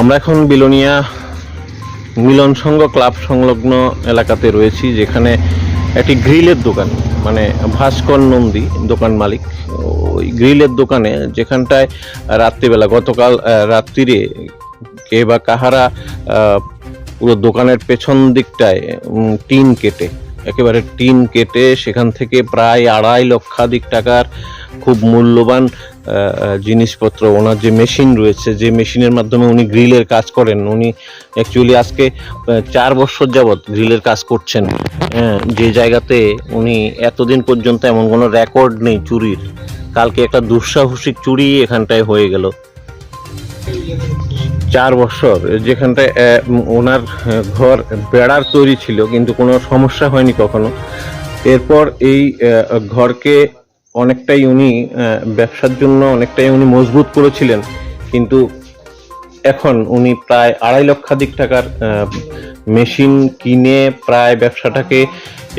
আমরা এখন বিলোনিয়া মিলন সংঘ ক্লাব সংলগ্ন এলাকাতে রয়েছি, যেখানে একটি গ্রিলের দোকান মানে ভাস্কর নন্দী দোকান মালিক। ওই গ্রিলের দোকানে যেখানটায় রাত্রিবেলা, গতকাল রাত্রিরে কে বা কাহারা পুরো দোকানের পেছন দিকটায় টিন কেটে, একেবারে টিন কেটে সেখান থেকে প্রায় আড়াই লক্ষাধিক টাকার খুব মূল্যবান জিনিসপত্র ওনার যে মেশিন রয়েছে যে মেশিনের মাধ্যমে উনি গ্রিলের কাজ করেন উনি অ্যাকচুয়ালি আজকে চার বছর যাবৎ গ্রিলের কাজ করছেন। হ্যাঁ, যে জায়গাতে উনি এতদিন পর্যন্ত এমন কোনো রেকর্ড নেই চুরির। কালকে একটা দুঃসাহসিক চুরি এখানটায় হয়ে গেল। চার বছর যেখানটায় ওনার ঘর বেড়ার তৈরি ছিল কিন্তু কোনো সমস্যা হয়নি কখনো। এরপর এই ঘরকে অনেকটাই উনি ব্যবসার জন্য অনেকটাই উনি মজবুত করেছিলেন। কিন্তু এখন উনি প্রায় আড়াই লক্ষাধিক টাকার মেশিন কিনে প্রায় ব্যবসাটাকে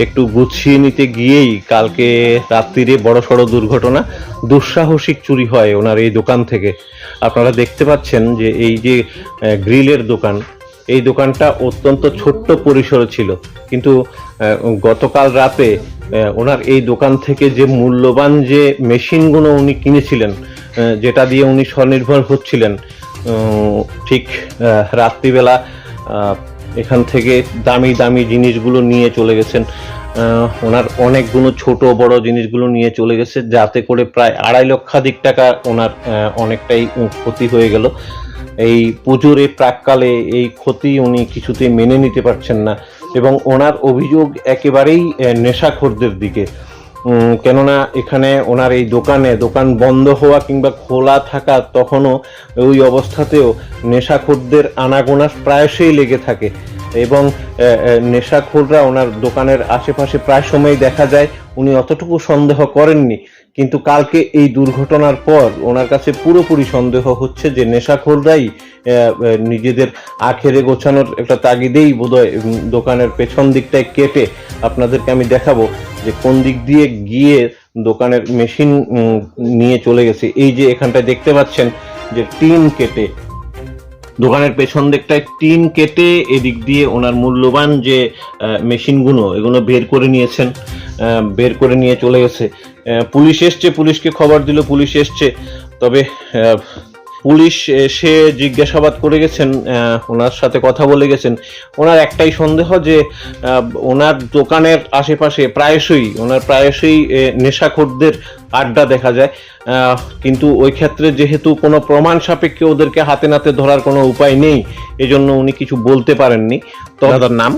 একটু গুছিয়ে নিতে গিয়েই কালকে রাত্রিরে বড় সড়ো দুর্ঘটনা, দুঃসাহসিক চুরি হয় ওনার এই দোকান থেকে। আপনারা দেখতে পাচ্ছেন যে এই যে গ্রিলের দোকান, এই দোকানটা অত্যন্ত ছোট্ট পরিসরে ছিল। কিন্তু গতকাল রাতে ওনার এই দোকান থেকে যে মূল্যবান যে মেশিনগুলো উনি কিনেছিলেন যেটা দিয়ে উনি স্বনির্ভর হচ্ছিলেন ঠিক রাত্রিবেলা এখান থেকে দামি দামি জিনিসগুলো নিয়ে চলে গেছেন। ওনার অনেকগুলো ছোট, বড় জিনিসগুলো নিয়ে চলে গেছে, যাতে করে প্রায় আড়াই লক্ষাধিক টাকা ওনার অনেকটাই ক্ষতি হয়ে গেল। এই পুজোর এই প্রাককালে এই ক্ষতি উনি কিছুতেই মেনে নিতে পারছেন না। এবং ওনার অভিযোগ একেবারেই নেশাখোরদের দিকে। কেননা এখানে ওনার এই দোকানে, দোকান বন্ধ হওয়া কিংবা খোলা থাকা তখনও ওই অবস্থাতেও নেশাখোরদের আনাগোনা প্রায়শই লেগে থাকে। এবং নেশাখোররা ওনার দোকানের আশেপাশে প্রায় সময় দেখা যায় উনি অতটুকু সন্দেহ করেননি। কিন্তু কালকে এই দুর্ঘটনার পর ওনার কাছে পুরোপুরি সন্দেহ হচ্ছে যে নেশাখোররাই নিজেদের আখেরে গোছানোর একটা তাগিদেই বোধহয় দোকানের পেছন দিকটায় কেটে আপনাদেরকে আমি দেখাবো যে কোন দিক দিয়ে গিয়ে দোকানের মেশিন নিয়ে চলে গেছে। এই যে এখানটায় দেখতে পাচ্ছেন যে টিন কেটে, দোকানের পেছন দিকটায় টিন কেটে এদিক দিয়ে ওনার মূল্যবান যে মেশিনগুলো, এগুলো বের করে নিয়েছেন। বের করে নিয়ে চলে গেছে। পুলিশ এসছে পুলিশকে খবর দিল পুলিশ এসছে। তবে পুলিশ এসে জিজ্ঞাসাবাদ করে গেছেন ওনার সাথে কথা বলে গেছেন। ওনার একটাই সন্দেহ যে ওনার দোকানের আশেপাশে প্রায়শই ওনার প্রায়শই নেশাখোরদের আড্ডা দেখা যায়। কিন্তু ওই ক্ষেত্রে যেহেতু কোনো প্রমাণ সাপেক্ষে ওদেরকে হাতে নাতে ধরার কোনো উপায় নেই এজন্য উনি কিছু বলতে পারেননি। তো দাদার নাম?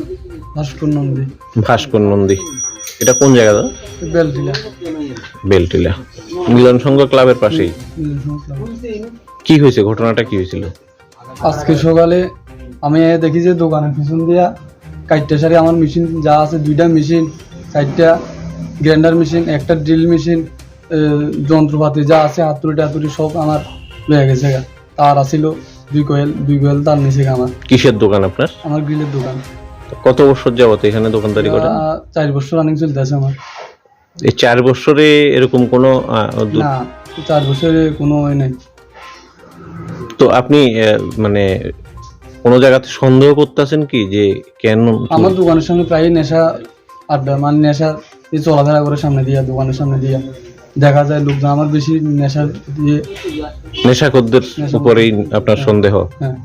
ভাস্কর নন্দী। ভাস্কর নন্দী। এটা কোন জায়গা দাদা? বেলটিলা। বেলটিলা। মিলন সংঘ ক্লাবের পাশেই? কি হয়েছে? ঘটনাটা কি হয়েছিল? আজকে সকালে আমি দেখি যে দোকানের পিছন দিয়া কাইটটা সারি আমার মেশিন যা আছে দুইটা মেশিন চারটা গ্রাইন্ডার মেশিন একটা ড্রিল মেশিন যন্ত্রপাতি যা আছে হাতুড়ি টাতুড়ি সব আমার লয়ে গেছে তার আসিল দুই কোয়েল দুই কোয়েল তার নিচে আমার। কিসের দোকান আপনার? আমার গ্রিলের দোকান। কত বছর যাবত এখানে দোকানদারি করেন? চার বছর রানিং চলতেছে আমার। এই চার বছরে এরকম কোনো না চার বছরে কোনো নাই। তো আপনি মানে কোনো জায়গাতে সন্দেহ করতেছেন কি যে কেন আমার দোকানের সামনে প্রায় নেশা আড্ডা মানে নেশা এই চলাফেরা করে সামনে দিয়া দোকানের সামনে দিয়া। দেখা যায় লোকজন আমার বেশি নেশা দিয়ে নেশাখোরদের উপরেই আপনার সন্দেহ। হ্যাঁ।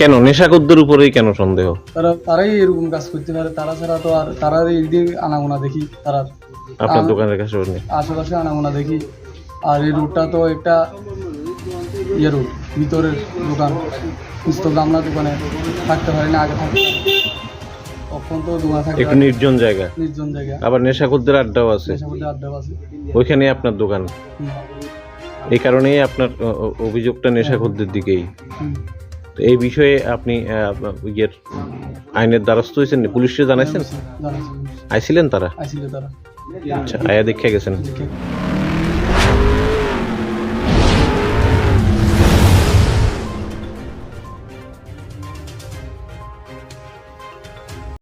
কেন? নেশাখোরদের উপরেই কেন সন্দেহ? তারা তারাই এরকম কাজ করতে পারে। তারা ছাড়া তো আর তারা এই দিকে আনাগোনা দেখি তারা আপনার দোকানের কাছে আশেপাশে আনাগোনা দেখি। আর এই রোডটা তো একটা ইয়ে রোড ভিতরের দোকান। পুস্তক আমরা দোকানে থাকতে পারি না আগে থাকতে তখন তো দোকান থাকতে একটু নির্জন জায়গা। নির্জন জায়গা। আবার নেশাখোরদের আড্ডাও আছে। নেশা করতে আড্ডা আছে। ওইখানে আপনার দোকান। এই কারণেই আপনার অভিযোগটা নেশাখোরদের দিকেই। তো এই বিষয়ে আপনি ইয়ের আইনের দ্বারস্থ হয়েছেন পুলিশে জানাইছেন? জানাইছি আইছিলেন তারা? তারা। আচ্ছা আয়া দেখে গেছেন।